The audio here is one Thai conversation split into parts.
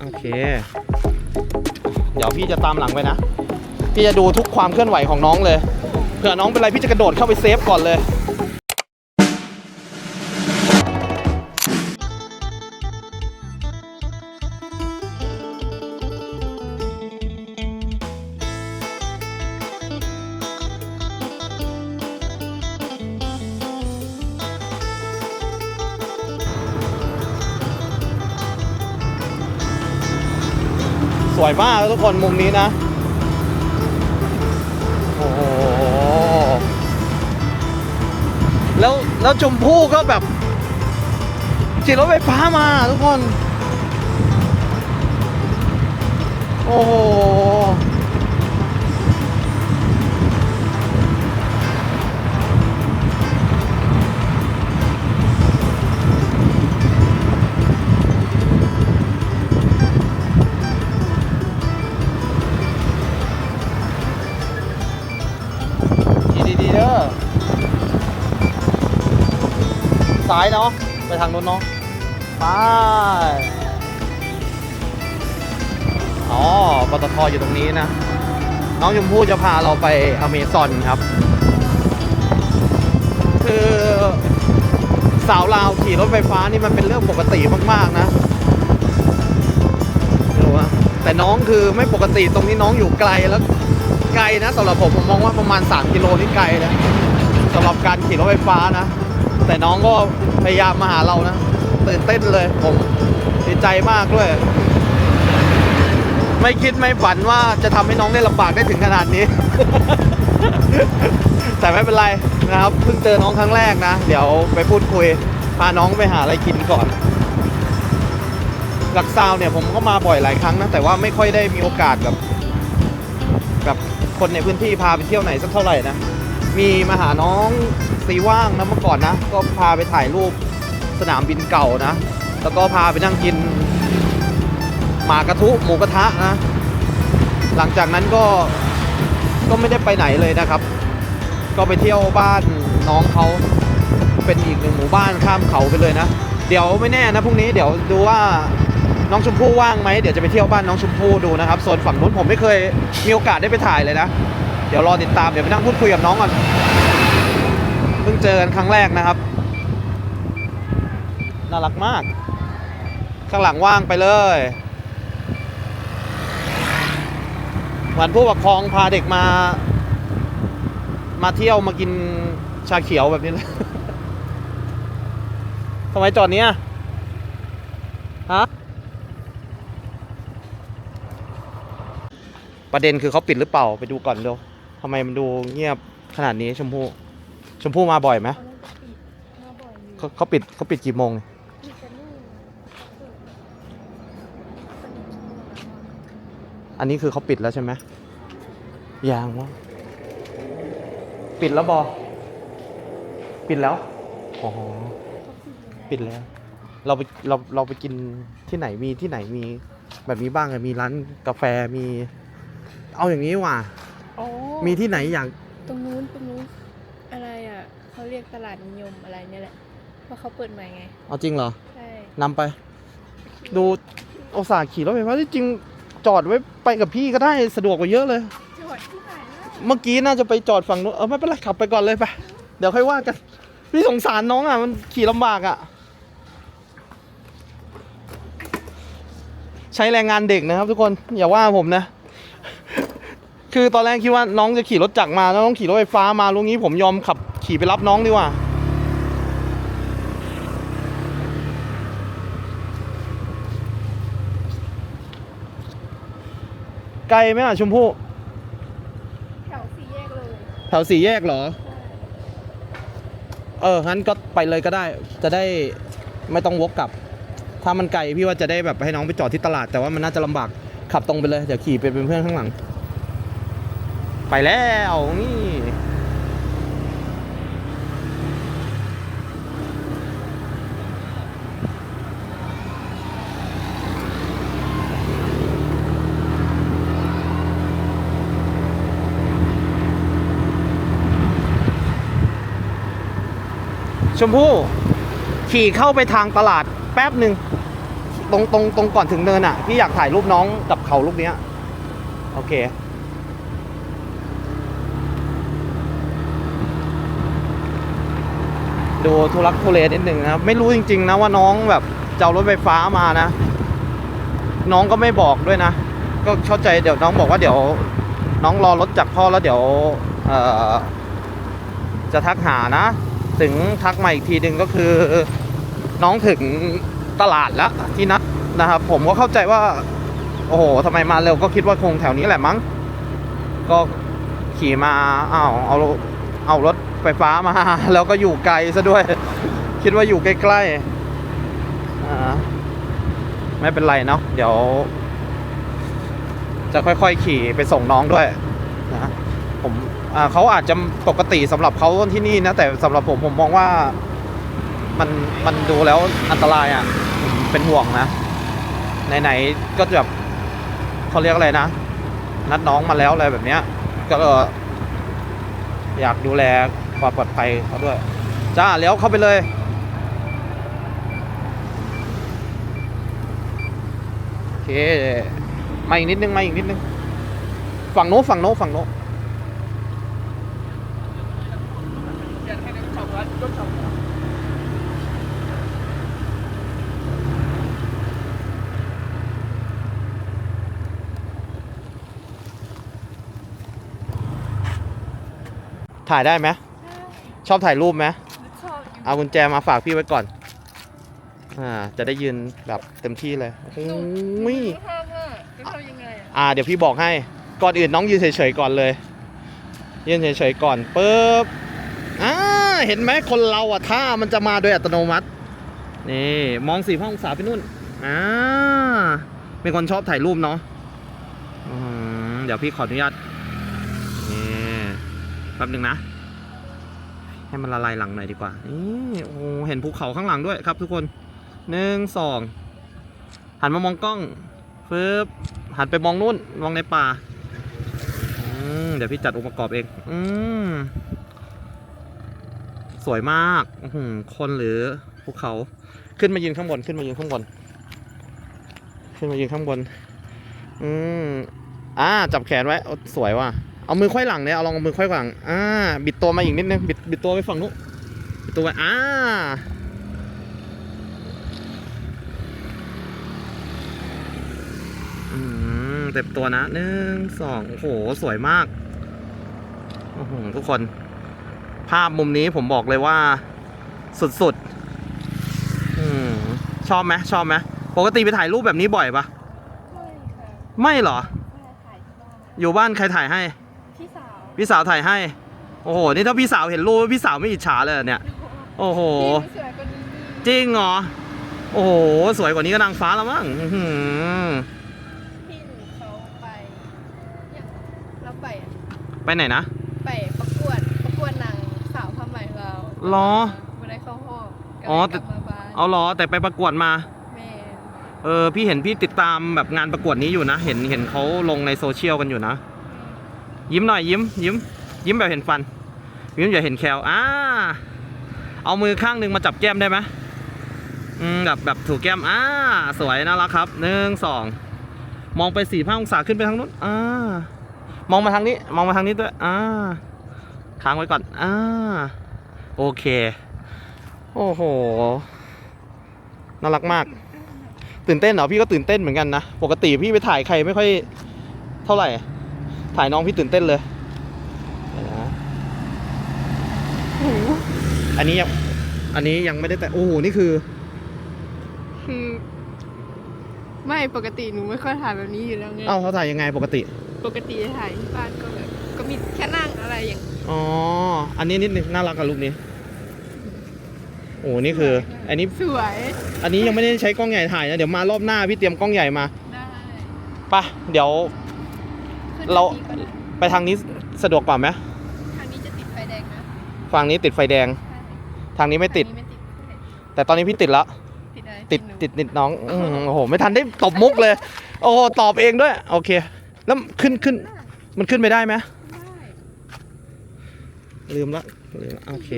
โอเค เดี๋ยวพี่จะตามหลังไปนะ พี่จะดูทุกความเคลื่อนไหวของน้องเลย เผื่อน้องเป็นไรพี่จะกระโดดเข้าไปเซฟก่อนเลย วยมากทุกคนมุมนี้นะ โอ้โห แล้วแล้วชมพู่ก็แบบขี่รถไฟฟ้ามาทุกคน โอ้โหายเนาะไปทางนู้นเนาะไปอ๋อปตทอยู่ตรงนี้นะ น้องชมพู่จะพาเราไปอเมซอนครับ คือสาวลาวขี่รถไฟฟ้านี่มันเป็นเรื่องปกติมาก ๆ นะรู้ว่าแต่น้องคือไม่ปกติตรงที่น้องอยู่ไกลแล้วไกลนะสำหรับผมผมมองว่าประมาณ 3 กิโลนี่ไกลนะสำหรับการขี่รถไฟฟ้านะ แต่น้องก็พยายามมาหาเรานะตื่นเต้นเลยผมดีใจมากด้วย ไม่คิดไม่ฝันว่าจะทำให้น้องได้ลำบากได้ถึงขนาดนี้ แต่ไม่เป็นไรนะครับเพิ่งเจอน้องครั้งแรกนะ เดี๋ยวไปพูดคุยพาน้องไปหาอะไรกินก่อนหลักซาวเนี่ยผมก็มาบ่อยหลายครั้งนะแต่ว่าไม่ค่อยได้มีโอกาสแบบกับคนในพื้นที่พาไปเที่ยวไหนสักเท่าไหร่นะมีมาหาน้อง ซีว่างนะเมื่อก่อนนะ ก็พาไปถ่ายรูปสนามบินเก่านะ แล้วก็พาไปนั่งกินหมากระทุหมูกระทะนะ หลังจากนั้นก็ก็ไม่ได้ไปไหนเลยนะครับ ก็ไปเที่ยวบ้านน้องเขาเป็นอีกหนึ่งหมู่บ้านข้ามเขาไปเลยนะ เดี๋ยวไม่แน่นะพรุ่งนี้เดี๋ยวดูว่าน้องชมพู่ว่างไหมเดี๋ยวจะไปเที่ยวบ้านน้องชมพู่ดูนะครับส่วนฝั่งนู้นผมไม่เคยมีโอกาสได้ไปถ่ายเลยนะ เดี๋ยวรอติดตามเดี๋ยวไปนั่งพูดคุยกับน้องก่อน เพิ่งเจอกันครั้งแรกนะครับ น่ารักมาก ข้างหลังว่างไปเลยเหมือนผู้ปกครองพาเด็กมา มาเที่ยวมากินชาเขียวแบบนี้เลยทำไมจอดเนี้ยฮะประเด็นคือเขาปิดหรือเปล่าไปดูก่อนเร็วทำไมมันดูเงียบขนาดนี้ชมพู่ ชมพู่มาบ่อยไหมมาบ่อยอยู่เขาเขาปิดเขาปิดกี่โมงเนี่ยมีแต่ลูกอันนี้คือเขาปิดแล้วใช่ไหมยังวะปิดแล้วบอปิดแล้วอ๋อปิดแล้ว เราไปเราเราไปกินที่ไหนมีที่ไหนมี แบบนี้บ้างอะมีร้านกาแฟมี เอาอย่างนี้ว่ะ อ๋อมีที่ไหนอยากตรงนู้นตรงนู้น ตลาดนิยมอะไรเนี่ยแหละเพราะเขาเปิดใหม่ไงเอาจริงเหรอใช่นำไป ดูโอตสาห์ขี่รถไฟฟ้าที่จริงจอดไว้ไปกับพี่ก็ได้สะดวกกว่าเยอะเลยจังหวัดที่ไหนล่ะเมื่อกี้น่าจะไปจอดฝั่งนู้นเออไม่เป็นไรขับไปก่อนเลยไปเดี๋ยวค่อยว่ากันพี่สงสารน้องอะมันขี่ลำบากอะ ใช้แรงงานเด็กนะครับทุกคนอย่าว่าผมนะ คือตอนแรกคิดว่าน้องจะขี่รถจักรมาแล้วน้องขี่รถไฟฟ้ามาลุงนี้ผมยอมขับ ขี่ไปรับน้องดีกว่า ไกลไหมอะชมพู่ แถวสี่แยกเลย แถวสี่แยกเหรอ เออ งั้นก็ไปเลยก็ได้ จะได้ไม่ต้องวกกลับ ถ้ามันไกลพี่ว่าจะได้แบบให้น้องไปจอดที่ตลาด แต่ว่ามันน่าจะลำบาก ขับตรงไปเลย เดี๋ยวขี่ไปเป็นเพื่อนข้างหลัง ไปแล้วนี่ ชมพู่ขี่เข้าไปทางตลาดแป๊บหนึ่งตรงตรงตรงก่อนถึงเนินอะพี่อยากถ่ายรูปน้องกับเขาลูกเนี้ย โอเค ดูทุลักทุเลนิดหนึ่งนะครับไม่รู้จริง ๆ นะว่าน้องแบบจะเอารถไฟฟ้ามานะ น้องก็ไม่บอกด้วยนะ ก็เข้าใจเดี๋ยวน้องบอกว่าเดี๋ยว น้องรอรถจากพ่อแล้วเดี๋ยวจะทักหานะ ถึงทักมาอีกทีหนึ่งก็คือ น้องถึงตลาดแล้วที่นัดนะครับ ผมก็เข้าใจว่า โอ้โหทำไมมาเร็วก็คิดว่าคงแถวนี้แหละมั้ง ก็ขี่มาอ้าวเอาเอารถไฟฟ้ามา แล้วก็อยู่ไกลซะด้วย คิดว่าอยู่ใกล้ๆอ่าไม่เป็นไรเนาะเดี๋ยว จะค่อยๆขี่ไปส่งน้องด้วยนะ ผมอ่าเขาอาจจะปกติสำหรับเขาที่นี่นะแต่สำหรับผมผมมองว่ามันมันดูแล้วอันตรายอะผมเป็นห่วงนะไหนๆก็แบบเขาเรียกอะไรนะ นัดน้องมาแล้วอะไรแบบเนี้ย ก็อยากดูแลความปลอดภัยเขาด้วย จ้าเลี้ยวเข้าไปเลยโอเคมาอีกนิดนึงมาอีกนิดนึงฝั่งโน้ฝั่งโน้ฝั่งโน้ ถ่ายได้ไหมชอบถ่ายรูปไหมชอบอยู่เอากุญแจมาฝากพี่ไว้ก่อน อ่า จะได้ยืนแบบเต็มที่เลยโอ้ยชอบอะจะทำยังไงอะอ่า เดี๋ยวพี่บอกให้ ก่อนอื่นน้องยืนเฉยๆก่อนเลย ยืนเฉยๆก่อนปึ๊บ อ่า เห็นไหมคนเราอะท่ามันจะมาโดยอัตโนมัติ นี่ มองสี่ห้าองศาไปนู่น อ่า เป็นคนชอบถ่ายรูปเนาะอืมเดี๋ยวพี่ขออนุญาตนี่แป๊บหนึ่งนะ ให้มันละลายหลังหน่อยดีกว่านี่โอ้เห็นภูเขาข้างหลังด้วยครับ ทุกคนหนึ่งสองหันมามองกล้องฟืบหันไปมองนู่นมองในป่าอืมเดี๋ยวพี่จัดองค์ประกอบเองอืมสวยมากอืคนหรือภูเขาขึ้นมายืนข้างบนขึ้นมายืนข้างบน ขึ้นมายืนข้างบน อืมอ่าจับแขนไว้สวยว่ะ เอามือไขว้หลังเนี่ยเอาลองเอามือไขว้หลังอ่าบิดตัวมาอีกนิดนึงบิดบิดตัวไปฝั่งนู้นบิดตัวไปอ่าอืมเต็มตัวนะหนึ่งสองโอ้โหสวยมากโอ้โหทุกคน ภาพมุมนี้ผมบอกเลยว่า สุดๆอืมชอบไหมชอบไหมปกติไปถ่ายรูปแบบนี้บ่อยปะไม่ค่ะไม่เหรอแม่ถ่ายที่บ้านอยู่บ้านใครถ่ายให้ พี่สาวพี่สาวถ่ายให้ โอ้โห นี่ถ้าพี่สาวเห็นรูปพี่สาวไม่อิจฉาเลยเหรอเนี่ย โอ้โหพี่สวยกว่านี้จริงเหรอ โอ้โห สวยกว่านี้ก็นางฟ้าแล้วมั้งอื้อหือพี่หนูเขาไปเนี่ยเราไปอะไปไหนนะ ไปประกวดประกวดหนังสาวผ้าไหมเราหรอไม่ได้เข้าห้องก็อ๋อ เลยกลับมาบ้านเอาเหรอ แต่ไปประกวดมา แม่เออ พี่เห็นพี่ติดตามแบบงานประกวดนี้อยู่นะ เห็นเห็นเขาลงในโซเชียลกันอยู่นะ ยิ้มหน่อยยิ้ม ยิ้ม ยิ้มแบบเห็นฟัน ยิ้มอย่าเห็นแคลอ่าเอามือข้างหนึ่งมาจับแก้มได้ไหมอืมแบบแบบถูกแก้มอ่าสวยน่ารักครับหนึ่งสองมองไปสี่ห้าองศาขึ้นไปทางนู้นอ่ามองมาทางนี้ มองมาทางนี้ด้วยอ่าค้างไว้ก่อนอ่าโอเค โอ้โหน่ารักมาก ตื่นเต้นเหรอพี่ก็ตื่นเต้นเหมือนกันนะ ปกติพี่ไปถ่ายใครไม่ค่อยเท่าไหร่ ถ่ายน้องพี่ตื่นเต้นเลยเดี๋ยวนะโอ้โหอันนี้ยังอันนี้ยังไม่ได้แต่โอ้โหนี่คือ คือไม่ปกติหนูไม่ค่อยถ่ายแบบนี้อยู่แล้วไงเอ้าเขาถ่ายยังไงปกติ ปกติถ่ายที่บ้านก็แบบก็มีแค่นั่งอะไรอย่างอ๋ออันนี้นิดนึงน่ารักกับลูกนี้โอ้โหนี่คือ อันนี้สวย อันนี้ยังไม่ได้ใช้กล้องใหญ่ถ่ายนะเดี๋ยวมารอบหน้าพี่เตรียมกล้องใหญ่มาได้ไปะเดี๋ยวขึ้น เราทงนี้ก็ได้ไปทางนี้สะดวกกว่าไหมทางนี้จะติดไฟแดงนะฝั่งนี้ติดไฟแดงใช่ทางนี้ไม่ติด ทางนี้ไม่ติดใช่แต่ตอนนี้พี่ติดแล้วติดอะไรติดหนูติดติดน้องอื้อหือโอ้โห ไม่ทันได้ตบมุกเลย โอ้โหตอบเองด้วย โอเค แล้วขึ้นขึ้น มันขึ้นไปได้ไหมได้ลืมละลืมละโอเค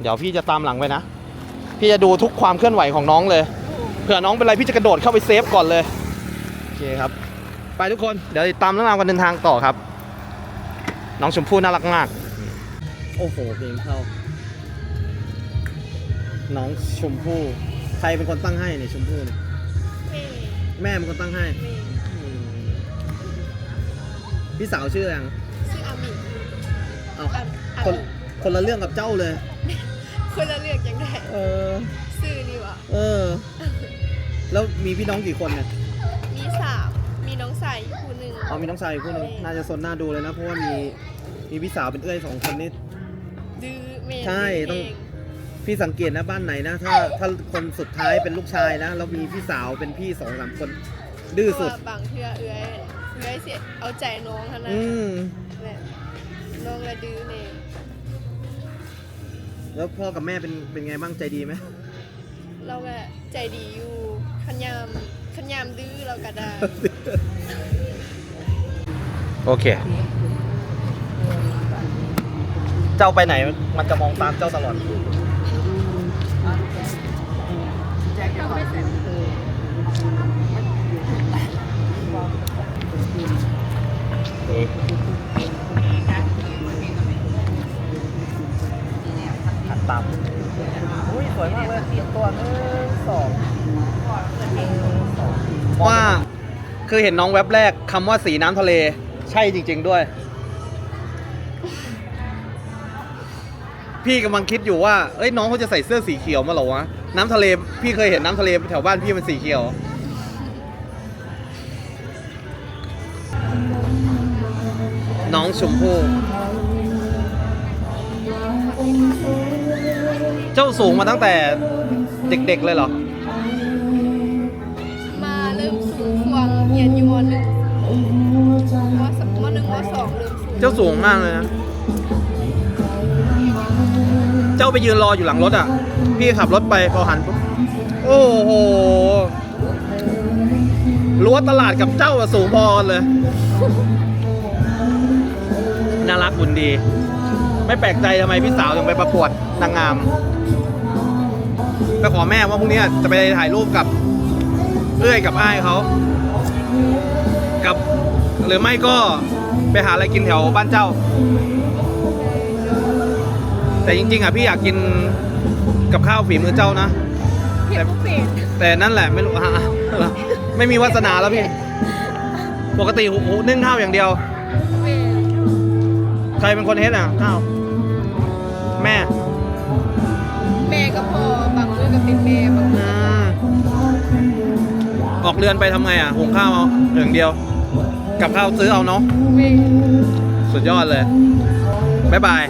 เดี๋ยวพี่จะตามหลังไปนะ พี่จะดูทุกความเคลื่อนไหวของน้องเลยโอ้โหผื่อน้องเป็นไรพี่จะกระโดดเข้าไปเซฟก่อนเลย โอเคครับ ไปทุกคน เดี๋ยวติดตามเรื่องราวการเดินทางต่อครับ น้องชมพู่น่ารักมาก โอ้โหเพลงเข้า น้องชมพู่ ใครเป็นคนตั้งให้เนี่ยชมพู่เนี่ยเมย์แม่เป็นคนตั้งให้เมย์อืมพี่สาวชื่ออะไรอะชื่ออามินเอาอาอาคนคนละเรื่องกับเจ้าเลย คนละเลือกยังได้เออ ชื่อนี่วะเออ แล้วมีพี่น้องกี่คนเนี่ยมีสาม มีน้องใส่คู่หนึ่งเอามีน้องชายอีกคู่หนึงน่าจะซนหน้าดูเลยนะ เพราะว่ามีมีพี่สาวเป็นเอื้อยสองคนนี่ ดื้อเมย์ใช่ดื้ต้อง เพี่สังเกตนะบ้านไหนนะ ถ้าถ้าคนสุดท้ายเป็นลูกชายนะแล้วมีพี่สาวเป็นพี่สองสามคน ดื้อสุด เพราะว่าบางเทื่อเอื้อยเอื้อยเสียเอาใจน้องขนาดอืม แหละน้องละดื้อเมย์แล้วพ่อกับแม่เป็นเป็นไงบ้างใจดีไหมเราก็ใจดีอยู่ขันยาม ขันยามดื้อเราก็ได้ โอเค เจ้าไปไหนมันจะมองตามเจ้าตลอดขัด คือเห็นน้องแว็บแรกคำว่าสีน้ำทะเล ใช่จริง ๆด้วย พี่กำลังคิดอยู่ว่าเอ้ยน้องเขาจะใส่เสื้อสีเขียวมาเหรอวะน้ำทะเลพี่เคยเห็นน้ำทะเลแถวบ้านพี่มันสีเขียว น้องชมพู่เจ้าสูงมาตั้งแต่เด็กๆเลยเหรอ รียนอยู่มหนึ่งมสมหนึ่งมสองเริ่มสูงเจ้าสูงมากเลยนะ เจ้าไปยืนรออยู่หลังรถอะ พี่ขับรถไปพอหันปุ๊บโอ้โห รั้วตลาดกับเจ้าอะสูงพอกันเลย น่ารักบุญดี ไม่แปลกใจทำไมพี่สาวถึงไปประกวดนางงาม ไปขอแม่ว่าพรุ่งนี้จะไปถ่ายรูปกับเอื้อยกับอ้ายเขา กับหรือไม่ก็ไปหาอะไรกินแถวบ้านเจ้า แต่จริงๆอะพี่อยากกินกับข้าวฝีมือเจ้านะ เห็นผู้เปลี่ยนแต่นั่นแหละไม่รู้อะไม่มีวาสนาแล้วพี่ ปกติหูหูนึ่งข้าวอย่างเดียวเปลี่ยนใครเป็นคนเฮ็ดอะข้าวแม่แม่กับพ่อบางมือกับเป็นแม่บางมือือม ออกเรือนไปทำไงอะหุงข้าวเอาอย่างเดียว กับข้าวซื้อเอาเนาะสุดยอดเลย บ๊ายบาย